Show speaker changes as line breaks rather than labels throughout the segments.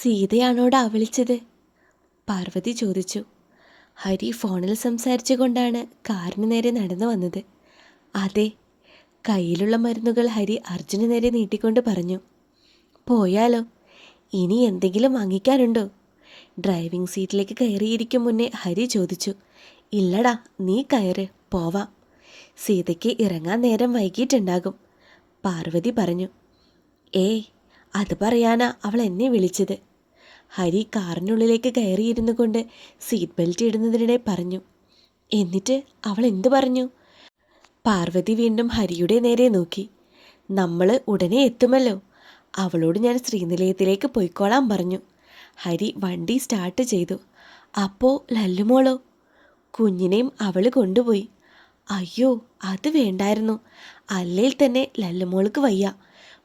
സീതയാണോടാ വിളിച്ചത്? പാർവതി ചോദിച്ചു. ഹരി ഫോണിൽ സംസാരിച്ചു കൊണ്ടാണ് കാറിന് നേരെ നടന്നു വന്നത്. അതെ കയ്യിലുള്ള മരുന്നുകൾ ഹരി അർജുന് നേരെ നീട്ടിക്കൊണ്ട് പറഞ്ഞു. പോയാലോ? ഇനി എന്തെങ്കിലും വാങ്ങിക്കാനുണ്ടോ? ഡ്രൈവിംഗ് സീറ്റിലേക്ക് കയറിയിരിക്കും മുന്നേ ഹരി ചോദിച്ചു. ഇല്ലടാ നീ കയറ് പോവാം. സീതയ്ക്ക് ഇറങ്ങാൻ നേരം വൈകിട്ടുണ്ടാകും. പാർവതി പറഞ്ഞു. ഏയ് അത് പറയാനാ അവൾ എന്നെ വിളിച്ചത്. ഹരി കാറിനുള്ളിലേക്ക് കയറിയിരുന്നു കൊണ്ട് സീറ്റ് ബെൽറ്റ് ഇടുന്നതിനിടെ പറഞ്ഞു. എന്നിട്ട് അവൾ എന്തു പറഞ്ഞു? പാർവതി വീണ്ടും ഹരിയുടെ നേരെ നോക്കി. നമ്മൾ ഉടനെ എത്തുമല്ലോ. അവളോട് ഞാൻ ശ്രീനിലയത്തിലേക്ക് പൊയ്ക്കോളാൻ പറഞ്ഞു. ഹരി വണ്ടി സ്റ്റാർട്ട് ചെയ്തു. അപ്പോൾ ലല്ലുമോളോ? കുഞ്ഞിനെയും അവൾ കൊണ്ടുപോയി. അയ്യോ അത് വേണ്ടായിരുന്നു. അല്ലേൽ തന്നെ ലല്ലുമോൾക്ക് വയ്യ.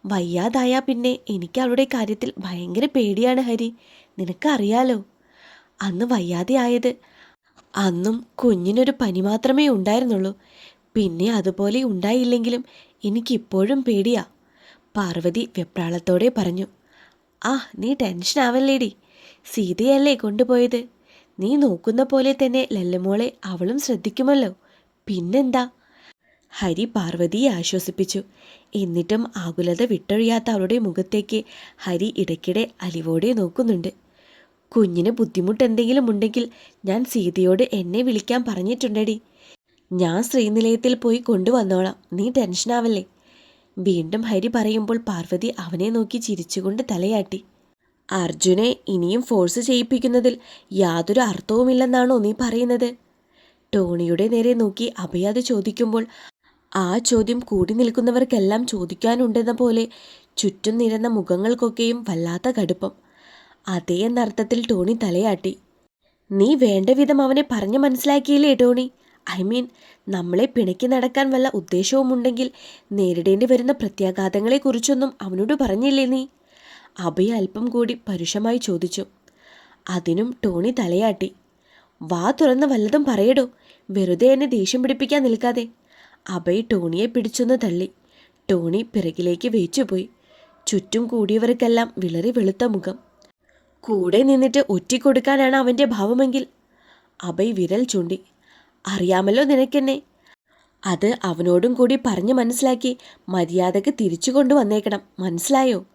വയ്യാതായാ പിന്നെ എനിക്ക് അവളുടെ കാര്യത്തിൽ ഭയങ്കര പേടിയാണ് ഹരി. നിനക്കറിയാലോ? അന്ന് വയ്യാതെ ആയത് അന്നും കുഞ്ഞിനൊരു പനി മാത്രമേ ഉണ്ടായിരുന്നുള്ളൂ. പിന്നെ അതുപോലെ ഉണ്ടായില്ലെങ്കിലും എനിക്കിപ്പോഴും പേടിയാ. പാർവതി വെപ്രാളത്തോടെ പറഞ്ഞു ആ നീ ടെൻഷൻ ആവല്ലേടി. സീതയല്ലേ കൊണ്ടുപോയത്? നീ നോക്കുന്ന പോലെ തന്നെ ലല്ലമോളെ അവളും ശ്രദ്ധിക്കുമല്ലോ. പിന്നെന്താ? ഹരി പാർവതിയെ ആശ്വസിപ്പിച്ചു. എന്നിട്ടും ആകുലത വിട്ടൊഴിയാത്ത അവളുടെ മുഖത്തേക്ക് ഹരി ഇടയ്ക്കിടെ അലിവോടെ നോക്കുന്നുണ്ട്. കുഞ്ഞിന് ബുദ്ധിമുട്ട് എന്തെങ്കിലും ഉണ്ടെങ്കിൽ ഞാൻ സീതയോട് എന്നെ വിളിക്കാൻ പറഞ്ഞിട്ടുണ്ടടി. ഞാൻ ശ്രീനിലയത്തിൽ പോയി കൊണ്ടുവന്നോളാം. നീ ടെൻഷനാവല്ലേ? വീണ്ടും ഹരി പറയുമ്പോൾ പാർവതി അവനെ നോക്കി ചിരിച്ചുകൊണ്ട് തലയാട്ടി. അർജുനെ ഇനിയും ഫോഴ്സ് ചെയ്യിപ്പിക്കുന്നതിൽ യാതൊരു അർത്ഥവുമില്ലെന്നാണോ നീ പറയുന്നത്? ടോണിയുടെ നേരെ നോക്കി അഭയാത് ചോദിക്കുമ്പോൾ ആ ചോദ്യം കൂടി നിൽക്കുന്നവർക്കെല്ലാം ചോദിക്കാനുണ്ടെന്ന പോലെ ചുറ്റും നിരന്ന മുഖങ്ങൾക്കൊക്കെയും വല്ലാത്ത കടുപ്പം. അതേ എന്നർത്ഥത്തിൽ ടോണി തലയാട്ടി. നീ വേണ്ട വിധം അവനെ പറഞ്ഞു മനസ്സിലാക്കിയില്ലേ ടോണി? ഐ മീൻ നമ്മളെ പിണക്കി നടക്കാൻ വല്ല ഉദ്ദേശവുമുണ്ടെങ്കിൽ നേരിടേണ്ടി വരുന്ന പ്രത്യാഘാതങ്ങളെക്കുറിച്ചൊന്നും അവനോട് പറഞ്ഞില്ലേ നീ? അഭയ അല്പം കൂടി പരുഷമായി ചോദിച്ചു. അതിനും ടോണി തലയാട്ടി. വാ തുറന്ന് വല്ലതും പറയടോ. വെറുതെ എന്നെ ദേഷ്യം പിടിപ്പിക്കാൻ നിൽക്കാതെ. അഭയ് ടോണിയെ പിടിച്ചൊന്ന് തള്ളി. ടോണി പിറകിലേക്ക് വേച്ചുപോയി ചുറ്റും കൂടിയവർക്കെല്ലാം വിളറി വെളുത്ത മുഖം. കൂടെ നിന്നിട്ട് ഒറ്റിക്കൊടുക്കാനാണ് അവന്റെ ഭാവമെങ്കിൽ. അഭയ് വിരൽ ചൂണ്ടി. അറിയാമല്ലോ നിനക്കെന്നെ. അത് അവനോടും കൂടി പറഞ്ഞു മനസ്സിലാക്കി മര്യാദയ്ക്ക് തിരിച്ചു കൊണ്ടുവന്നേക്കണം. മനസ്സിലായോ?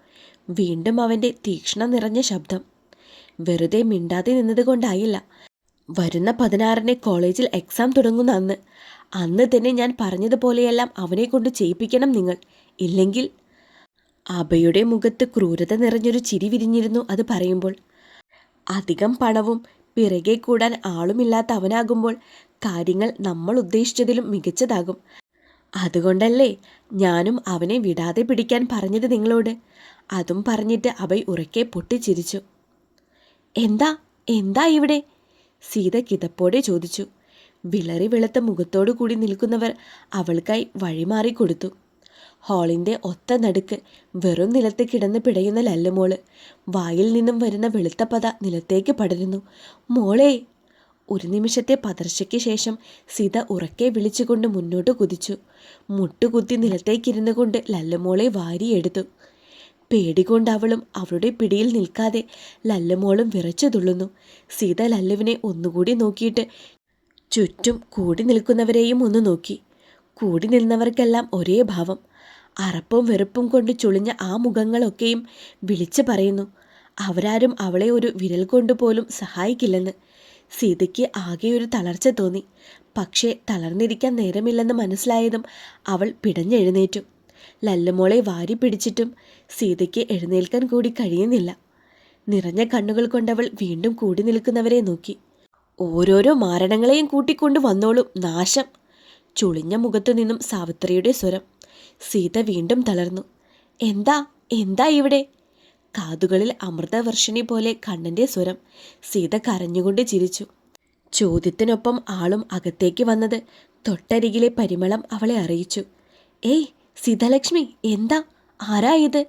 വീണ്ടും അവന്റെ തീക്ഷ്ണം നിറഞ്ഞ ശബ്ദം. വെറുതെ മിണ്ടാതെ നിന്നതുകൊണ്ടായില്ല. വരുന്ന പതിനാറിന് കോളേജിൽ എക്സാം തുടങ്ങുന്ന അന്ന് അന്ന് തന്നെ ഞാൻ പറഞ്ഞതുപോലെയെല്ലാം അവനെ കൊണ്ട് ചെയ്യിപ്പിക്കണം നിങ്ങൾ. ഇല്ലെങ്കിൽ അഭയുടെ മുഖത്ത് ക്രൂരത നിറഞ്ഞൊരു ചിരി വിരിഞ്ഞിരുന്നു അത് പറയുമ്പോൾ. അധികം പണവും പിറകെ കൂടാൻ ആളുമില്ലാത്ത അവനാകുമ്പോൾ കാര്യങ്ങൾ നമ്മൾ ഉദ്ദേശിച്ചതിലും മികച്ചതാകും. അതുകൊണ്ടല്ലേ ഞാനും അവനെ വിടാതെ പിടിക്കാൻ പറഞ്ഞത് നിങ്ങളോട്. അതും പറഞ്ഞിട്ട് അഭയ് ഉറക്കെ പൊട്ടിച്ചിരിച്ചു. എന്താ? എന്താ ഇവിടെ? സീത കിതപ്പോടെ ചോദിച്ചു. വിളറി വെളുത്ത മുഖത്തോടു കൂടി നിൽക്കുന്നവർ അവൾക്കായി വഴിമാറി കൊടുത്തു. ഹാളിന്റെ ഒത്ത നടുക്ക് വെറും നിലത്ത് കിടന്ന് പിടയുന്ന ലല്ലുമോൾ വായിൽ നിന്നും വരുന്ന വെളുത്ത പത നിലത്തേക്ക് പടരുന്നു. മോളേ! ഒരു നിമിഷത്തെ പതർച്ചയ്ക്ക് ശേഷം സീത ഉറക്കെ വിളിച്ചുകൊണ്ട് മുന്നോട്ട് കുതിച്ചു. മുട്ടുകുത്തി നിലത്തേക്കിരുന്നു കൊണ്ട് ലല്ലുമോളെ വാരിയെടുത്തു. പേടികൊണ്ട് അവളും അവളുടെ പിടിയിൽ നിൽക്കാതെ ലല്ലുമോളും വിറച്ചു തുള്ളുന്നു. സീത ലല്ലുവിനെ ഒന്നുകൂടി നോക്കിയിട്ട് ചുറ്റും കൂടി നിൽക്കുന്നവരെയും ഒന്ന് നോക്കി. കൂടി നിന്നവർക്കെല്ലാം ഒരേ ഭാവം. അറപ്പും വെറുപ്പും കൊണ്ട് ചുളിഞ്ഞ ആ മുഖങ്ങളൊക്കെയും വിളിച്ചു പറയുന്നു. അവരാരും അവളെ ഒരു വിരൽ കൊണ്ടുപോലും സഹായിക്കില്ലെന്ന്. സീതയ്ക്ക് ആകെ ഒരു തളർച്ച തോന്നി. പക്ഷേ തളർന്നിരിക്കാൻ നേരമില്ലെന്ന് മനസ്സിലായതും അവൾ പിടഞ്ഞെഴുന്നേറ്റു. ലല്ലുമോളെ വാരി പിടിച്ചിട്ടും സീതയ്ക്ക് എഴുന്നേൽക്കാൻ കൂടി കഴിയുന്നില്ല. നിറഞ്ഞ കണ്ണുകൾ കൊണ്ടവൾ വീണ്ടും കൂടി നിൽക്കുന്നവരെ നോക്കി. ഓരോരോ മാരണങ്ങളെയും കൂട്ടിക്കൊണ്ട് വന്നോളും നാശം. ചുളിഞ്ഞ മുഖത്തു നിന്നും സാവിത്രിയുടെ സ്വരം. സീത വീണ്ടും തളർന്നു. എന്താ? എന്താ ഇവിടെ? കാതുകളിൽ അമൃതവർഷിണി പോലെ കണ്ണന്റെ സ്വരം. സീത കരഞ്ഞുകൊണ്ട് ചിരിച്ചു. ചോദ്യത്തിനൊപ്പം ആളും അകത്തേക്ക് വന്നത് തൊട്ടരികിലെ പരിമളം അവളെ അറിയിച്ചു. ഏയ് സീതാലക്ഷ്മി എന്താ? ആരാ ഇത്?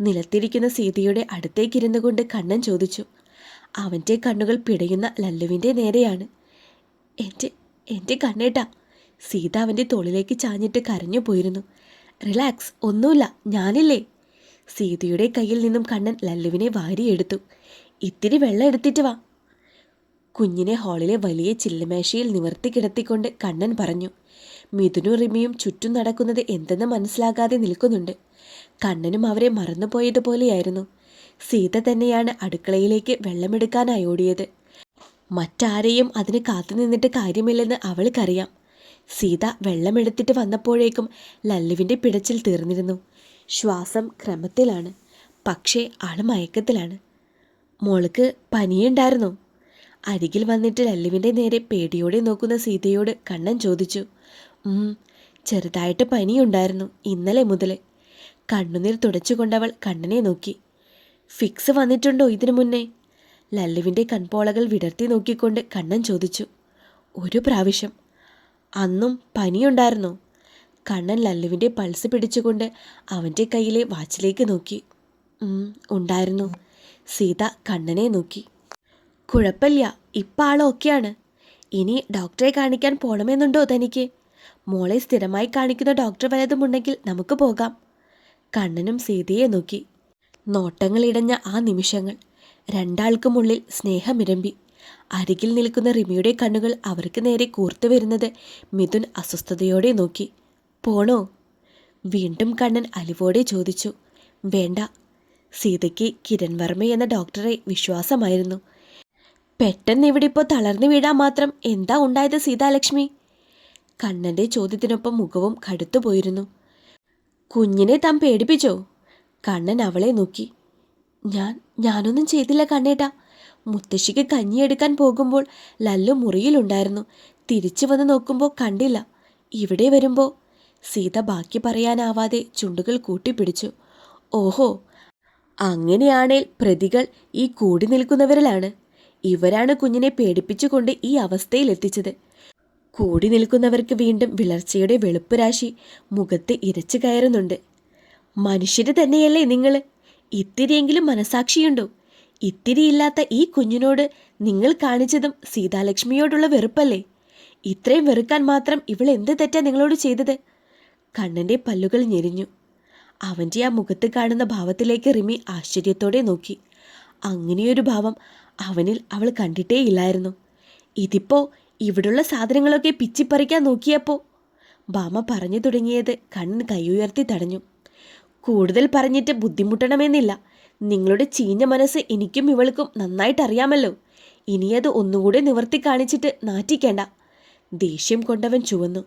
നിലത്തിരിക്കുന്ന സീതയുടെ അടുത്തേക്കിരുന്നു കൊണ്ട് കണ്ണൻ ചോദിച്ചു. അവന്റെ കണ്ണുകൾ പിടയുന്ന ലല്ലുവിന്റെ നേരെയാണ്. എന്റെ എന്റെ കണ്ണേട്ടാ സീത അവന്റെ തോളിലേക്ക് ചാഞ്ഞിട്ട് കരഞ്ഞു പോയിരുന്നു. റിലാക്സ് ഒന്നുമില്ല ഞാനില്ലേ? സീതയുടെ കയ്യിൽ നിന്നും കണ്ണൻ ലല്ലുവിനെ വാരിയെടുത്തു. ഇത്തിരി വെള്ളം എടുത്തിട്ട് വാ. കുഞ്ഞിനെ ഹാളിലെ വലിയ ചില്ലുമേശയിൽ നിവർത്തി കിടത്തിക്കൊണ്ട് കണ്ണൻ പറഞ്ഞു മിഥുനും റിമിയും ചുറ്റും നടക്കുന്നത് എന്തെന്ന് മനസ്സിലാകാതെ നിൽക്കുന്നുണ്ട്. കണ്ണനും അവരെ മറന്നുപോയതുപോലെയായിരുന്നു. സീത തന്നെയാണ് അടുക്കളയിലേക്ക് വെള്ളമെടുക്കാനായി ഓടിയത്. മറ്റാരെയും അതിന് കാത്തു നിന്നിട്ട് കാര്യമില്ലെന്ന് അവൾക്കറിയാം. സീത വെള്ളമെടുത്തിട്ട് വന്നപ്പോഴേക്കും ലല്ലുവിന്റെ പിടച്ചിൽ തീർന്നിരുന്നു. ശ്വാസം ക്രമത്തിലാണ് പക്ഷേ ആൾ മയക്കത്തിലാണ്. മോൾക്ക് പനിയുണ്ടായിരുന്നു. അരികിൽ വന്നിട്ട് ലല്ലുവിന്റെ നേരെ പേടിയോടെ നോക്കുന്ന സീതയോട് കണ്ണൻ ചോദിച്ചു ചെറുതായിട്ട് പനിയുണ്ടായിരുന്നു ഇന്നലെ മുതൽ കണ്ണുനീർ തുടച്ചുകൊണ്ടവൾ കണ്ണനെ നോക്കി. ഫിക്സ് വന്നിട്ടുണ്ടോ ഇതിനു മുന്നേ? ലല്ലുവിന്റെ കൺപോളകൾ വിടർത്തി നോക്കിക്കൊണ്ട് കണ്ണൻ ചോദിച്ചു. ഒരു പ്രാവശ്യം. അന്നും പനിയുണ്ടായിരുന്നോ. കണ്ണൻ ലല്ലുവിന്റെ പൾസ് പിടിച്ചുകൊണ്ട് അവന്റെ കയ്യിലെ വാച്ചിലേക്ക് നോക്കി. ഉണ്ടായിരുന്നു. സീത കണ്ണനെ നോക്കി. കുഴപ്പമില്ല ഇപ്പം ആൾ ഓക്കെയാണ്. ഇനി ഡോക്ടറെ കാണിക്കാൻ പോണമെന്നുണ്ടോ തനിക്ക്? മോളെ സ്ഥിരമായി കാണിക്കുന്ന ഡോക്ടർ വല്ലതുമുണ്ടെങ്കിൽ നമുക്ക് പോകാം. കണ്ണനും സീതയെ നോക്കി. നോട്ടങ്ങളിടഞ്ഞ ആ നിമിഷങ്ങൾ. രണ്ടാൾക്കുമുള്ളിൽ സ്നേഹമിരമ്പി. അരികിൽ നിൽക്കുന്ന റിമിയുടെ കണ്ണുകൾ അവർക്ക് നേരെ കൂർത്തു വരുന്നത് മിഥുൻ അസ്വസ്ഥതയോടെ നോക്കി. പോണോ? വീണ്ടും കണ്ണൻ അലിവോടെ ചോദിച്ചു. വേണ്ട. സീതയ്ക്ക് കിരൺ വർമ്മ എന്ന ഡോക്ടറെ വിശ്വാസമായിരുന്നു. പെട്ടെന്ന് ഇവിടെ ഇപ്പോൾ തളർന്നു വീഴാൻ മാത്രം എന്താ ഉണ്ടായത് സീതാലക്ഷ്മി? കണ്ണന്റെ ചോദ്യത്തിനൊപ്പം മുഖവും കടുത്തുപോയിരുന്നു. കുഞ്ഞിനെ താൻ പേടിപ്പിച്ചോ? കണ്ണൻ അവളെ നോക്കി. ഞാൻ ഞാനൊന്നും ചെയ്തില്ല കണ്ണേട്ടാ. മുത്തശ്ശിക്ക് കഞ്ഞിയെടുക്കാൻ പോകുമ്പോൾ ലല്ലു മുറിയിലുണ്ടായിരുന്നു. തിരിച്ചു വന്ന് നോക്കുമ്പോൾ കണ്ടില്ല. ഇവിടെ വരുമ്പോൾ സീത ബാക്കി പറയാനാവാതെ ചുണ്ടുകൾ കൂട്ടിപ്പിടിച്ചു. ഓഹോ അങ്ങനെയാണേൽ പ്രതികൾ ഈ കൂടി നിൽക്കുന്നവരിലാണ്. ഇവരാണ് കുഞ്ഞിനെ പേടിപ്പിച്ചുകൊണ്ട് ഈ അവസ്ഥയിൽ എത്തിച്ചത് കൂടി നിൽക്കുന്നവർക്ക് വീണ്ടും വിളർച്ചയുടെ വെളുപ്പ് രാശി മുഖത്ത് ഇരച്ചു കയറുന്നുണ്ട്. മനുഷ്യര് തന്നെയല്ലേ നിങ്ങൾ ഇത്തിരിയെങ്കിലും മനസാക്ഷിയുണ്ടോ? ഇത്തിരിയില്ലാത്ത ഈ കുഞ്ഞിനോട് നിങ്ങൾ കാണിച്ചതും സീതാലക്ഷ്മിയോടുള്ള വെറുപ്പല്ലേ? ഇത്രയും വെറുക്കാൻ മാത്രം ഇവൾ എന്ത് തെറ്റാ നിങ്ങളോട് ചെയ്തത്? കണ്ണന്റെ പല്ലുകൾ ഞെരിഞ്ഞു. അവന്റെ ആ മുഖത്ത് കാണുന്ന ഭാവത്തിലേക്ക് റിമി ആശ്ചര്യത്തോടെ നോക്കി. അങ്ങനെയൊരു ഭാവം അവനിൽ അവൾ കണ്ടിട്ടേ ഇല്ലായിരുന്നു ഇതിപ്പോ ഇവിടുള്ള സാധനങ്ങളൊക്കെ പിച്ചിപ്പറിക്കാൻ നോക്കിയപ്പോ? ബാമ പറഞ്ഞു തുടങ്ങിയത് കണ്ണൻ കൈയുയർത്തി തടഞ്ഞു. കൂടുതൽ പറഞ്ഞിട്ട് ബുദ്ധിമുട്ടണമെന്നില്ല. നിങ്ങളുടെ ചീഞ്ഞ മനസ്സ് എനിക്കും ഇവൾക്കും നന്നായിട്ട് അറിയാമല്ലോ. ഇനിയത് ഒന്നുകൂടെ നിവർത്തി കാണിച്ചിട്ട് നാറ്റിക്കേണ്ട. ദേഷ്യം കൊണ്ടവൻ ചുവന്നു.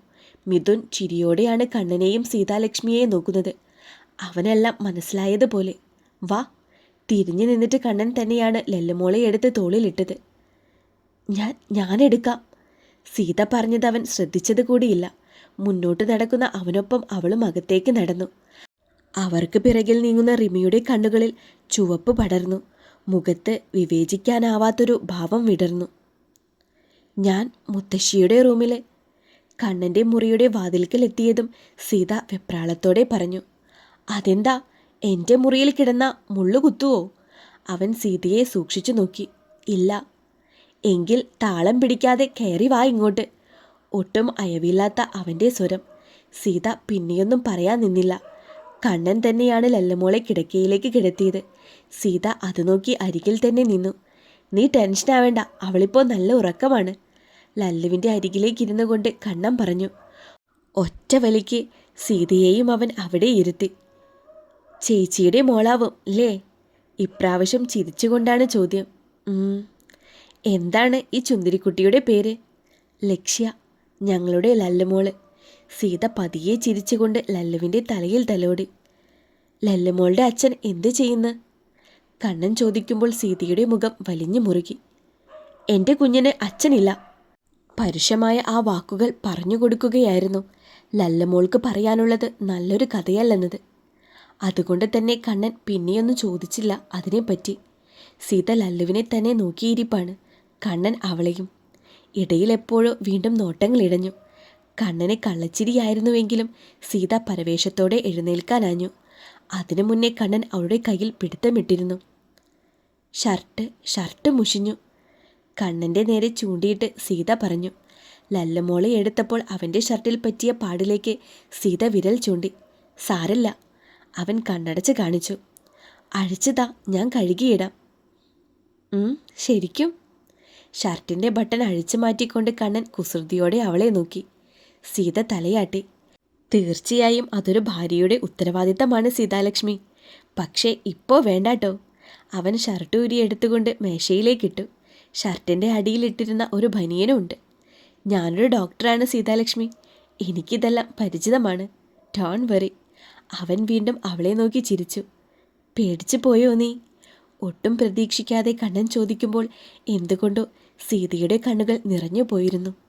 മിഥുൻ ചിരിയോടെയാണ് കണ്ണനെയും സീതാലക്ഷ്മിയെയും നോക്കുന്നത്. അവനെല്ലാം മനസ്സിലായതുപോലെ. വാ. തിരിഞ്ഞു നിന്നിട്ട് കണ്ണൻ തന്നെയാണ് ലല്ലമോളെ എടുത്ത് തോളിലിട്ടത്. ഞാൻ ഞാനെടുക്കാം സീത പറഞ്ഞത് അവൻ ശ്രദ്ധിച്ചത് കൂടിയില്ല. മുന്നോട്ട് നടക്കുന്ന അവനൊപ്പം അവളും അകത്തേക്ക് നടന്നു. അവർക്ക് പിറകിൽ നീങ്ങുന്ന റിമിയുടെ കണ്ണുകളിൽ ചുവപ്പ് പടർന്നു. മുഖത്ത് വിവേചിക്കാനാവാത്തൊരു ഭാവം വിടർന്നു. ഞാൻ മുത്തശ്ശിയുടെ റൂമിലെ. കണ്ണന്റെ മുറിയുടെ വാതിൽക്കൽ എത്തിയതും സീത വെപ്രാളത്തോടെ പറഞ്ഞു അതെന്താ? എന്റെ മുറിയിൽ കിടന്ന മുള്ളു കുത്തുവോ? അവൻ സീതയെ സൂക്ഷിച്ചു നോക്കി. ഇല്ല. എങ്കിൽ താളം പിടിക്കാതെ കയറി വാ ഇങ്ങോട്ട്. ഒട്ടും അയവില്ലാത്ത അവന്റെ സ്വരം. സീത പിന്നെയൊന്നും പറയാൻ നിന്നില്ല. കണ്ണൻ തന്നെയാണ് ലല്ലമോളെ കിടക്കയിലേക്ക് കിടത്തിയത്. സീത അത് നോക്കി അരികിൽ തന്നെ നിന്നു. നീ ടെൻഷനാവേണ്ട അവളിപ്പോൾ നല്ല ഉറക്കമാണ്. ലല്ലുവിന്റെ അരികിലേക്ക് ഇരുന്നു കൊണ്ട് കണ്ണൻ പറഞ്ഞു ഒറ്റ വലിക്ക് സീതയെയും അവൻ അവിടെ ഇരുത്തി. ചേച്ചിയുടെ മോളാവും അല്ലേ ഇപ്രാവശ്യം ചിരിച്ചുകൊണ്ടാണ് ചോദ്യം. എന്താണ് ഈ ചുന്തിരിക്കുട്ടിയുടെ പേര്? ലക്ഷ്യ ഞങ്ങളുടെ ലല്ലുമോൾ. സീത പതിയെ ചിരിച്ചുകൊണ്ട് ലല്ലുവിന്റെ തലയിൽ തലോടി. ലല്ലുമോളുടെ അച്ഛൻ എന്തു ചെയ്യുന്നു? കണ്ണൻ ചോദിക്കുമ്പോൾ സീതയുടെ മുഖം വലിഞ്ഞു മുറുകി. എന്റെ കുഞ്ഞിന് അച്ഛനില്ല. പരുഷമായ ആ വാക്കുകൾ പറഞ്ഞു കൊടുക്കുകയായിരുന്നു. ലല്ലമോൾക്ക് പറയാനുള്ളത് നല്ലൊരു കഥയല്ലെന്നത്. അതുകൊണ്ട് തന്നെ കണ്ണൻ പിന്നെയൊന്നും ചോദിച്ചില്ല അതിനെപ്പറ്റി. സീത ലല്ലുവിനെ തന്നെ നോക്കിയിരിപ്പാണ്. കണ്ണൻ അവളെയും. ഇടയിൽ എപ്പോഴോ വീണ്ടും നോട്ടങ്ങൾ ഇടഞ്ഞു കണ്ണനെ കള്ളച്ചിരിയായിരുന്നുവെങ്കിലും സീത പരവേശത്തോടെ എഴുന്നേൽക്കാനാഞ്ഞു. അതിനു മുന്നേ കണ്ണൻ അവളുടെ കയ്യിൽ പിടുത്തമിട്ടിരുന്നു. Shirt shirt മുഷിഞ്ഞു. കണ്ണന്റെ നേരെ ചൂണ്ടിയിട്ട് സീത പറഞ്ഞു ലല്ലമോളെ എടുത്തപ്പോൾ അവന്റെ ഷർട്ടിൽ പറ്റിയ പാടിലേക്ക് സീത വിരൽ ചൂണ്ടി. സാരല്ല അവൻ കണ്ണടച്ച് കാണിച്ചു. അഴിച്ചതാ ഞാൻ കഴുകിയിടാം. ശരിക്കും? ഷർട്ടിന്റെ ബട്ടൺ അഴിച്ചു മാറ്റിക്കൊണ്ട് കണ്ണൻ കുസൃതിയോടെ അവളെ നോക്കി. സീത തലയാട്ടി. തീർച്ചയായും അതൊരു ഭാര്യയുടെ ഉത്തരവാദിത്തമാണ് സീതാലക്ഷ്മി. പക്ഷേ ഇപ്പോൾ വേണ്ടാട്ടോ. അവൻ ഷർട്ട് ഊരി എടുത്തുകൊണ്ട് മേശയിലേക്കിട്ടു ഷർട്ടിന്റെ അടിയിലിട്ടിരുന്ന ഒരു ബനിയനുണ്ട് ഞാനൊരു ഡോക്ടറാണ് സീതാലക്ഷ്മി. എനിക്കിതെല്ലാം പരിചിതമാണ്. Don't worry. അവൻ വീണ്ടും അവളെ നോക്കി ചിരിച്ചു. പേടിച്ചു പോയോ നീ? ഒട്ടും പ്രതീക്ഷിക്കാതെ കണ്ണൻ ചോദിക്കുമ്പോൾ എന്തുകൊണ്ടോ സീതയുടെ കണ്ണുകൾ നിറഞ്ഞു പോയിരുന്നു.